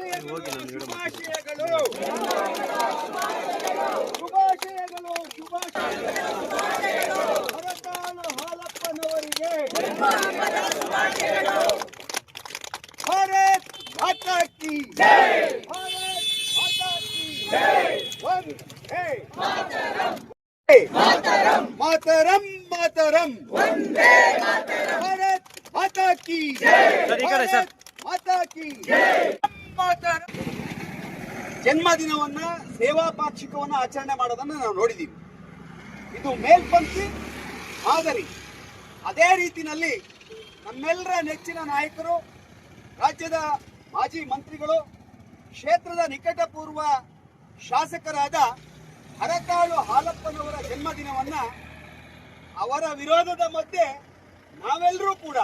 ಶುಭಾಶಯಗಳು ಶುಭಾಶಯಗಳು ಶುಭಾಶಯಗಳು ಶುಭಾಶಯಗಳು ಹರತಾಳು ಹಾಲಪ್ಪನವರಿಗೆ ಭಾರತ್ ಮಾತಾ ಕಿ ಭಾರತ್ ಮಾತಾ ಕಿ ವಂದೇ ಮಾತರಂ ಮಾತರಂ ಮಾತರಂ ಭಾರತ್ ಮಾತಾ ಕಿ ಭಾರತ್ ಮಾತಾ ಕಿ ಮಾತರಂ ಜನ್ಮದಿನವನ್ನ, ಸೇವಾ ಪಾಕ್ಷಿಕವನ್ನ ಆಚರಣೆ ಮಾಡೋದನ್ನ ನಾವು ನೋಡಿದೀವಿ. ಇದು ಮೇಲ್ಪಂಕ್ತಿ ಮಾದರಿ. ಅದೇ ರೀತಿಯಲ್ಲಿ ನಮ್ಮೆಲ್ಲರ ನೆಚ್ಚಿನ ನಾಯಕರು, ರಾಜ್ಯದ ಮಾಜಿ ಮಂತ್ರಿಗಳು, ಕ್ಷೇತ್ರದ ನಿಕಟಪೂರ್ವ ಶಾಸಕರಾದ ಹರಕಾಳು ಹಾಲಪ್ಪನವರ ಜನ್ಮದಿನವನ್ನ ಅವರ ವಿರೋಧದ ಮಧ್ಯೆ ನಾವೆಲ್ಲರೂ ಕೂಡ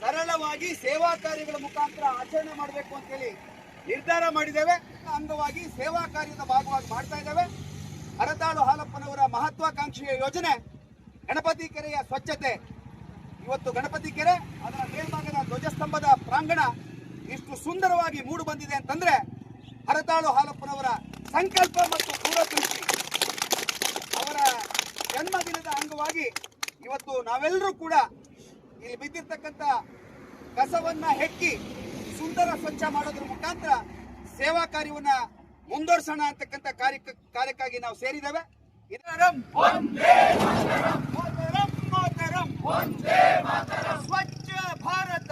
ಸರಳವಾಗಿ ಸೇವಾ ಕಾರ್ಯಗಳ ಮುಖಾಂತರ ಆಚರಣೆ ಮಾಡಬೇಕು ಅಂತೇಳಿ ನಿರ್ಧಾರ ಮಾಡಿದ್ದೇವೆ. ಅಂಗವಾಗಿ ಸೇವಾ ಕಾರ್ಯದ ಭಾಗವಾಗಿ ಮಾಡ್ತಾ ಇದ್ದೇವೆ. ಹರತಾಳು ಹಾಲಪ್ಪನವರ ಮಹತ್ವಾಕಾಂಕ್ಷೆಯ ಯೋಜನೆ, ಗಣಪತಿ ಕೆರೆಯ ಸ್ವಚ್ಛತೆ. ಇವತ್ತು ಗಣಪತಿ ಕೆರೆ, ಅದರ ಮೇಲ್ಭಾಗದ ಧ್ವಜಸ್ತಂಭದ ಪ್ರಾಂಗಣ ಇಷ್ಟು ಸುಂದರವಾಗಿ ಮೂಡು ಬಂದಿದೆ ಅಂತಂದ್ರೆ ಹರತಾಳು ಹಾಲಪ್ಪನವರ ಸಂಕಲ್ಪ ಮತ್ತು ಪೂರ್ವಕೃಷಿ ಅವರ ಜನ್ಮದಿನದ ಅಂಗವಾಗಿ ಇವತ್ತು ನಾವೆಲ್ಲರೂ ಕೂಡ ಇಲ್ಲಿ ಬಿದ್ದಿರ್ತಕ್ಕಂಥ ಕಸವನ್ನ ಹೆಕ್ಕಿ ಸುಂದರ ಸ್ವಚ್ಛ ಮಾಡೋದ್ರ ಮುಖಾಂತರ ಸೇವಾ ಕಾರ್ಯವನ್ನ ಮುಂದುವರ್ಸೋಣ ಅಂತಕ್ಕಂಥ ಕಾರ್ಯ ಕಾರ್ಯಕ್ಕಾಗಿ ನಾವು ಸೇರಿದ್ದೇವೆ. ಇದರಂ ಮಾತರಂ. ಮಾತರಂ. ಸ್ವಚ್ಛ ಭಾರತ.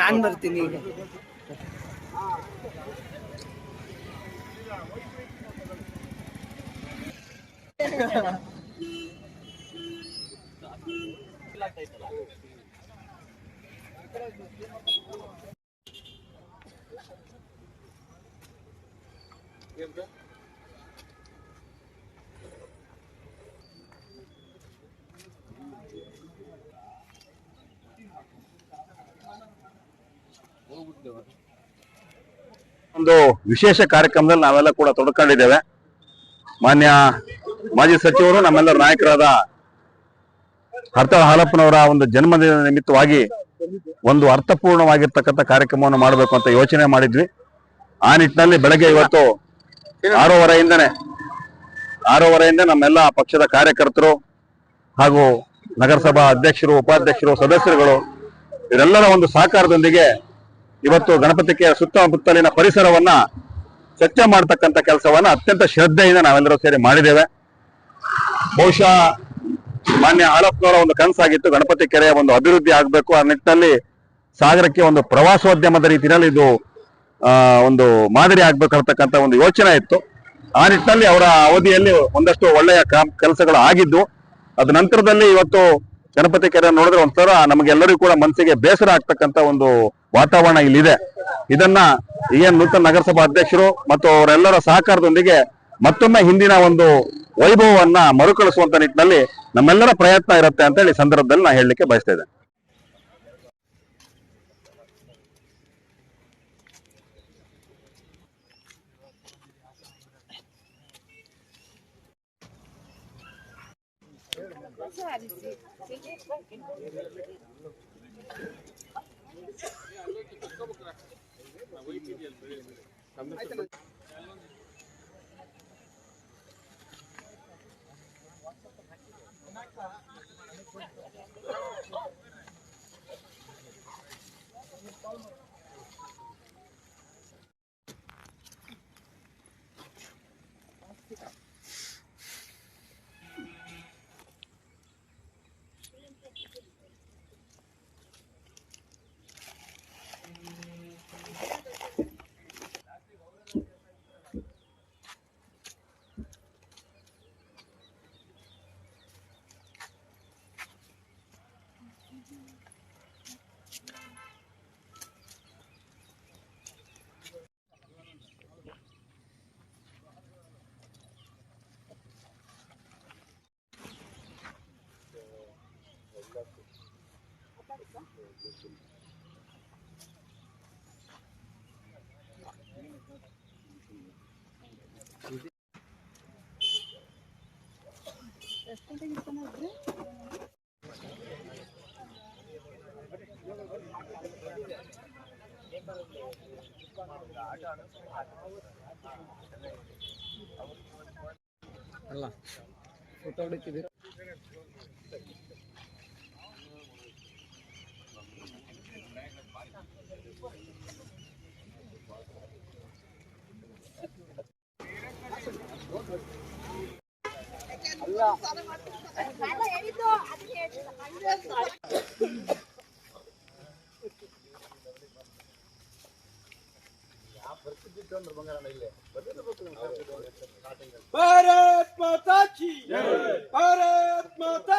ನಾನ್ ಬರ್ತೀನಿ ಈಗ. ಒಂದು ವಿಶೇಷ ಕಾರ್ಯಕ್ರಮದಲ್ಲಿ ನಾವೆಲ್ಲ ಕೂಡ ತೊಡ್ಕೊಂಡಿದ್ದೇವೆ. ಮಾನ್ಯ ಮಾಜಿ ಸಚಿವರು ನಮ್ಮೆಲ್ಲರ ನಾಯಕರಾದ ಹರ್ತಾಳ ಹಾಲಪ್ಪನವರ ಒಂದು ಜನ್ಮದಿನ ನಿಮಿತ್ತವಾಗಿ ಒಂದು ಅರ್ಥಪೂರ್ಣವಾಗಿರ್ತಕ್ಕಂಥ ಕಾರ್ಯಕ್ರಮವನ್ನು ಮಾಡಬೇಕು ಅಂತ ಯೋಚನೆ ಮಾಡಿದ್ವಿ. ಆ ನಿಟ್ಟಿನಲ್ಲಿ ಬೆಳಗ್ಗೆ ಇವತ್ತು ಆರೂವರೆಯಿಂದನೇ, ಆರೂವರೆಯಿಂದ ನಮ್ಮೆಲ್ಲ ಪಕ್ಷದ ಕಾರ್ಯಕರ್ತರು ಹಾಗೂ ನಗರಸಭಾ ಅಧ್ಯಕ್ಷರು, ಉಪಾಧ್ಯಕ್ಷರು, ಸದಸ್ಯರುಗಳು, ಇವರೆಲ್ಲರ ಒಂದು ಸಹಕಾರದೊಂದಿಗೆ ಇವತ್ತು ಗಣಪತಿಗೆ ಸುತ್ತಮುತ್ತಲಿನ ಪರಿಸರವನ್ನ ಸ್ವಚ್ಛ ಮಾಡ್ತಕ್ಕಂಥ ಕೆಲಸವನ್ನ ಅತ್ಯಂತ ಶ್ರದ್ಧೆಯಿಂದ ನಾವೆಲ್ಲರೂ ಸೇರಿ ಮಾಡಿದ್ದೇವೆ. ಬಹುಶಃ ಮಾನ್ಯ ಆಳಪ್ಪನವರ ಒಂದು ಕನಸಾಗಿತ್ತು. ಗಣಪತಿ ಕೆರೆಯ ಒಂದು ಅಭಿವೃದ್ಧಿ ಆಗಬೇಕು ಆ ನಿಟ್ಟಿನಲ್ಲಿ ಸಾಗರಕ್ಕೆ ಒಂದು ಪ್ರವಾಸೋದ್ಯಮದ ರೀತಿಯಲ್ಲಿ ಇದು ಒಂದು ಮಾದರಿ ಆಗ್ಬೇಕಂತಕ್ಕಂಥ ಒಂದು ಯೋಚನೆ ಇತ್ತು. ಆ ನಿಟ್ಟಿನಲ್ಲಿ ಅವರ ಅವಧಿಯಲ್ಲಿ ಒಂದಷ್ಟು ಒಳ್ಳೆಯ ಕೆಲಸಗಳು ಆಗಿದ್ದು, ಅದ ನಂತರದಲ್ಲಿ ಇವತ್ತು ಗಣಪತಿ ಕೆರೆ ನೋಡಿದ್ರೆ ಒಂಥರ ನಮಗೆಲ್ಲರಿಗೂ ಕೂಡ ಮನಸ್ಸಿಗೆ ಬೇಸರ ಆಗ್ತಕ್ಕಂಥ ಒಂದು ವಾತಾವರಣ ಇಲ್ಲಿದೆ. ಇದನ್ನ ಏನ್ ನೂತನ ನಗರಸಭಾ ಅಧ್ಯಕ್ಷರು ಮತ್ತು ಅವರೆಲ್ಲರ ಸಹಕಾರದೊಂದಿಗೆ ಮತ್ತೊಮ್ಮೆ ಹಿಂದಿನ ಒಂದು ವೈಭವವನ್ನ ಮರುಕಳಿಸುವಂತ ನಿಟ್ಟಿನಲ್ಲಿ ನಮ್ಮೆಲ್ಲರ ಪ್ರಯತ್ನ ಇರುತ್ತೆ ಅಂತ ಹೇಳಿ ಸಂದರ್ಭದಲ್ಲಿ ನಾನು ಹೇಳಲಿಕ್ಕೆ ಬಯಸ್ತಾ ಅಲ್ಲ ಫೋಟೋ ಹೊಡಿತಿದ್ದೀರಿ ಭಾರತ್ ಮಾತಾ ಕಿ ಭಾರತ್ ಮಾತಾ